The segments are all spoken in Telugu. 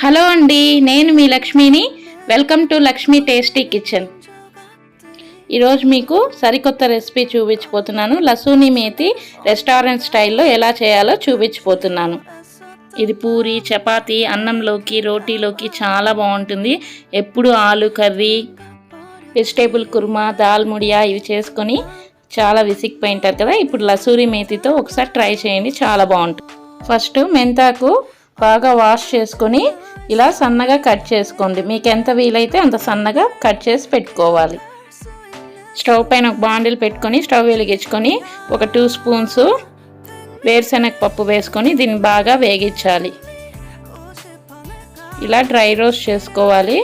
హలో అండి నేను మీ లక్ష్మిని. Welcome to Lakshmi tasty kitchen. ఈరోజు మీకు సరికొత్త రెసిపీ చూపించిపోతున్నాను లసూని మేతి రెస్టారెంట్ స్టైల్లో ఎలా చేయాలో చూపించిపోతున్నాను ఇది పూరి చపాతి అన్నంలోకి రోటీలోకి చాలా బాగుంటుంది. ఎప్పుడు ఆలు కర్రీ వెజిటేబుల్ కుర్మా దాల్ ముడియా ఇవి చేసుకొని చాలా విసిగిపోయింటారు కదా. ఇప్పుడు లసూరి మేతితో ఒకసారి ట్రై చేయండి చాలా బాగుంటుంది. ఫస్ట్ మెంతాకు బాగా వాష్ చేసుకొని ఇలా సన్నగా కట్ చేసుకోండి. మీకు ఎంత వీలైతే అంత సన్నగా కట్ చేసి పెట్టుకోవాలి. స్టవ్ పైన ఒక బాండిల్ పెట్టుకొని స్టవ్ వెలిగించుకొని ఒక టూ స్పూన్స్ వేరుశనగ పప్పు వేసుకొని దీన్ని బాగా వేగించాలి. ఇలా డ్రై రోస్ట్ చేసుకోవాలి.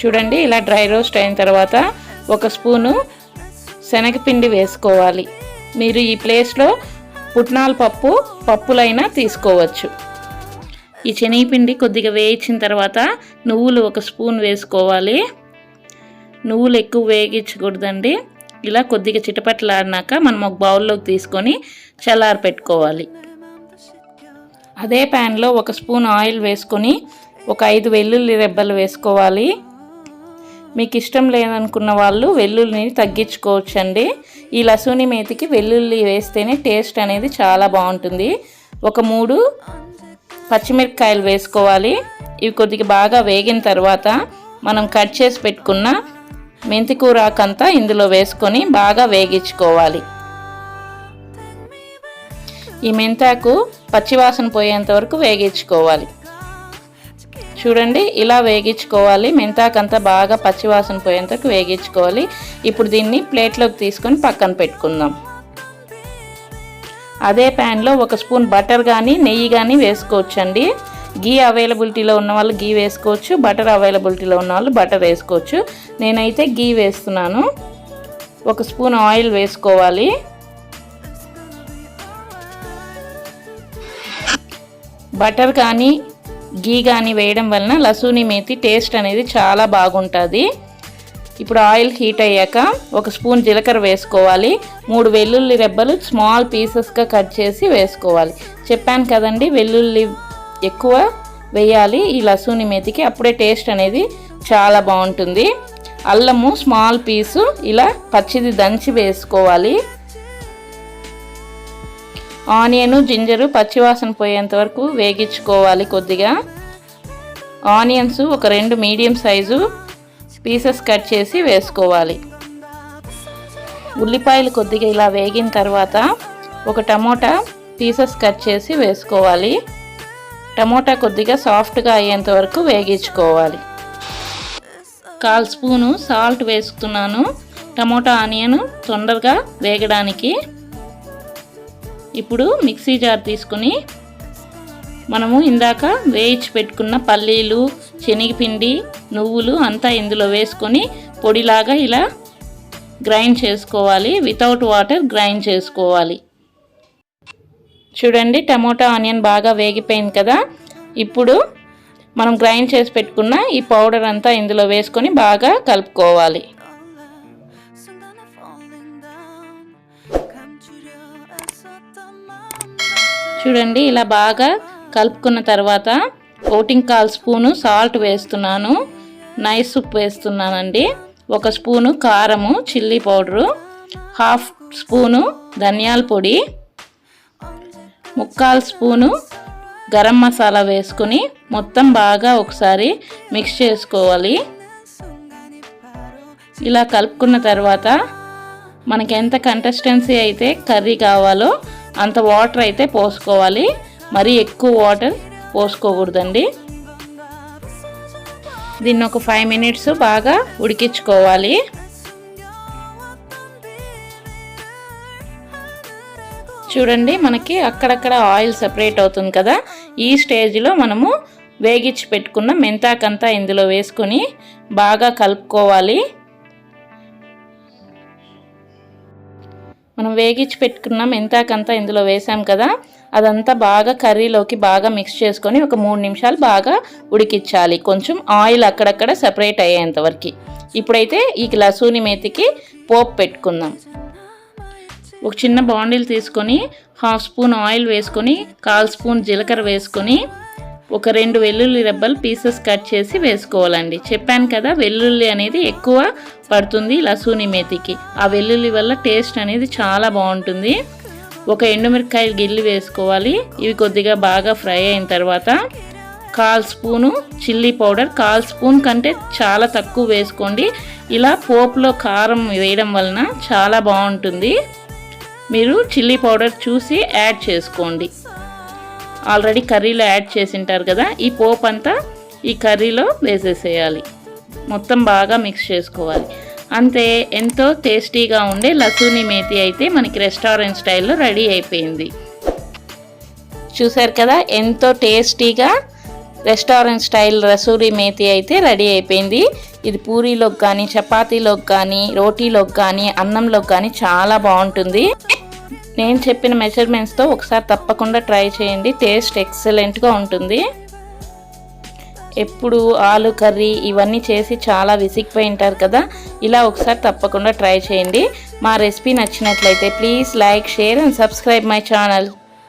చూడండి ఇలా డ్రై రోస్ట్ అయిన తర్వాత ఒక స్పూను శనగపిండి వేసుకోవాలి. మీరు ఈ ప్లేస్లో పుట్నాల పప్పు పప్పులైనా తీసుకోవచ్చు. ఈ శనగపిండి కొద్దిగా వేయించిన తర్వాత నువ్వులు ఒక స్పూన్ వేసుకోవాలి. నువ్వులు ఎక్కువ వేగించకూడదండి. ఇలా కొద్దిగా చిటపట్లాడినాక మనం ఒక బౌల్లోకి తీసుకొని చల్లారి పెట్టుకోవాలి. అదే ప్యాన్లో ఒక స్పూన్ ఆయిల్ వేసుకొని ఒక ఐదు వెల్లుల్లి రెబ్బలు వేసుకోవాలి. మీకు ఇష్టం లేదనుకున్న వాళ్ళు వెల్లుల్లిని తగ్గించుకోవచ్చండి. ఈ లసూని మేతికి వెల్లుల్లి వేస్తేనే టేస్ట్ అనేది చాలా బాగుంటుంది. ఒక మూడు పచ్చిమిరపకాయలు వేసుకోవాలి. ఇవి కొద్దిగా బాగా వేగిన తర్వాత మనం కట్ చేసి పెట్టుకున్న మెంతికూరాకంతా ఇందులో వేసుకొని బాగా వేగించుకోవాలి. ఈ మెంతాకు పచ్చివాసన పోయేంత వరకు వేగించుకోవాలి. చూడండి ఇలా వేగించుకోవాలి. మెంతాకంతా బాగా పచ్చివాసన పోయేంతకు వేగించుకోవాలి. ఇప్పుడు దీన్ని ప్లేట్లోకి తీసుకొని పక్కన పెట్టుకుందాం. అదే ప్యాన్లో ఒక స్పూన్ బటర్ కానీ నెయ్యి కానీ వేసుకోవచ్చండి. గీ అవైలబిలిటీలో ఉన్న వాళ్ళు గీ వేసుకోవచ్చు బటర్ అవైలబిలిటీలో ఉన్న వాళ్ళు బటర్ వేసుకోవచ్చు. నేనైతే గీ వేస్తున్నాను. ఒక స్పూన్ ఆయిల్ వేసుకోవాలి. బటర్ కానీ గీ కానీ వేయడం వలన లసూని మేతి టేస్ట్ అనేది చాలా బాగుంటుంది. ఇప్పుడు ఆయిల్ హీట్ అయ్యాక ఒక స్పూన్ జీలకర్ర వేసుకోవాలి. మూడు వెల్లుల్లి రెబ్బలు స్మాల్ పీసెస్గా కట్ చేసి వేసుకోవాలి. చెప్పాను కదండి వెల్లుల్లి ఎక్కువ వేయాలి. ఈ లసూని మేతికి అప్పుడే టేస్ట్ అనేది చాలా బాగుంటుంది. అల్లము స్మాల్ పీసు ఇలా పచ్చిది దంచి వేసుకోవాలి. ఆనియన్ జింజరు పచ్చివాసన పోయేంత వరకు వేగించుకోవాలి కొద్దిగా. ఆనియన్స్ ఒక రెండు మీడియం సైజు పీసెస్ కట్ చేసి వేసుకోవాలి. ఉల్లిపాయలు కొద్దిగా ఇలా వేగిన తర్వాత ఒక టమోటా పీసెస్ కట్ చేసి వేసుకోవాలి. టమోటా కొద్దిగా సాఫ్ట్గా అయ్యేంత వరకు వేగించుకోవాలి. కాల్ స్పూను సాల్ట్ వేసుకున్నాను. టమోటా ఆనియన్ తొందరగా వేగడానికి ఇప్పుడు మిక్సీ జార్ తీసుకుని మనము ఇందాక వేయించి పెట్టుకున్న పల్లీలు శనగపిండి నువ్వులు అంతా ఇందులో వేసుకొని పొడిలాగా ఇలా గ్రైండ్ చేసుకోవాలి. వితౌట్ వాటర్ గ్రైండ్ చేసుకోవాలి. చూడండి టమోటా ఆనియన్ బాగా వేగిపోయింది కదా? ఇప్పుడు మనం గ్రైండ్ చేసి పెట్టుకున్న ఈ పౌడర్ అంతా ఇందులో వేసుకొని బాగా కలుపుకోవాలి. చూడండి ఇలా బాగా కలుపుకున్న తర్వాత ఓటింగ్ కాల్ స్పూను సాల్ట్ వేస్తున్నాను. నైస్ ఉప్పు వేస్తున్నానండి. ఒక స్పూను కారము చిల్లీ పౌడరు హాఫ్ స్పూను ధనియాల పొడి ముక్కాల్ స్పూను గరం మసాలా వేసుకుని మొత్తం బాగా ఒకసారి మిక్స్ చేసుకోవాలి. ఇలా కలుపుకున్న తర్వాత మనకి ఎంత కంటెస్టెన్సీ అయితే కర్రీ కావాలో అంత వాటర్ అయితే పోసుకోవాలి. మరీ ఎక్కువ వాటర్ పోసుకోకూడదండి. దీన్ని ఒక ఫైవ్ మినిట్స్ బాగా ఉడికించుకోవాలి. చూడండి మనకి అక్కడక్కడ ఆయిల్ సపరేట్ అవుతుంది కదా. ఈ స్టేజ్లో మనము వేగించి పెట్టుకున్న మెంతాకంతా ఇందులో వేసుకొని బాగా కలుపుకోవాలి. మనం వేగించి పెట్టుకున్న మెంతాకంతా ఇందులో వేసాం కదా అదంతా బాగా కర్రీలోకి బాగా మిక్స్ చేసుకొని ఒక మూడు నిమిషాలు బాగా ఉడికించాలి. కొంచెం ఆయిల్ అక్కడక్కడ సెపరేట్ అయ్యేంత వరకు. ఇప్పుడైతే ఈ లసూని మేతికి పోపు పెట్టుకుందాం. ఒక చిన్న బాండిల్ తీసుకొని హాఫ్ స్పూన్ ఆయిల్ వేసుకొని కాల్ స్పూన్ జీలకర్ర వేసుకొని ఒక రెండు వెల్లుల్లి రెబ్బలు పీసెస్ కట్ చేసి వేసుకోవాలండి. చెప్పాను కదా వెల్లుల్లి అనేది ఎక్కువ పడుతుంది లసూని మేతికి. ఆ వెల్లుల్లి వల్ల టేస్ట్ అనేది చాలా బాగుంటుంది. ఒక ఎండుమిరకాయలు గిల్లి వేసుకోవాలి. ఇవి కొద్దిగా బాగా ఫ్రై అయిన తర్వాత కాల్ స్పూను చిల్లీ పౌడర్ కాల్ స్పూన్ కంటే చాలా తక్కువ వేసుకోండి. ఇలా పోపులో కారం వేయడం వలన చాలా బాగుంటుంది. మీరు చిల్లీ పౌడర్ చూసి యాడ్ చేసుకోండి. ఆల్రెడీ కర్రీలో యాడ్ చేసింటారు కదా ఈ పోపు అంతా ఈ కర్రీలో వేసేసేయాలి. మొత్తం బాగా మిక్స్ చేసుకోవాలి. అంతే ఎంతో టేస్టీగా ఉండే లసూని మేతి అయితే మనకి రెస్టారెంట్ స్టైల్లో రెడీ అయిపోయింది. చూసారు కదా ఎంతో టేస్టీగా రెస్టారెంట్ స్టైల్ రసూరి మేతి అయితే రెడీ అయిపోయింది. ఇది పూరీలోకి కానీ చపాతీలోకి కానీ రోటీలోకి కానీ అన్నంలోకి కానీ చాలా బాగుంటుంది. నేను చెప్పిన మెజర్మెంట్స్తో ఒకసారి తప్పకుండా ట్రై చేయండి. టేస్ట్ ఎక్సలెంట్గా ఉంటుంది. ఎప్పుడు ఆలు కర్రీ ఇవన్నీ చేసి చాలా విసిగిపోయి ఉంటారు కదా ఇలా ఒకసారి తప్పకుండా ట్రై చేయండి. మా రెసిపీ నచ్చినట్లయితే please like share and subscribe my channel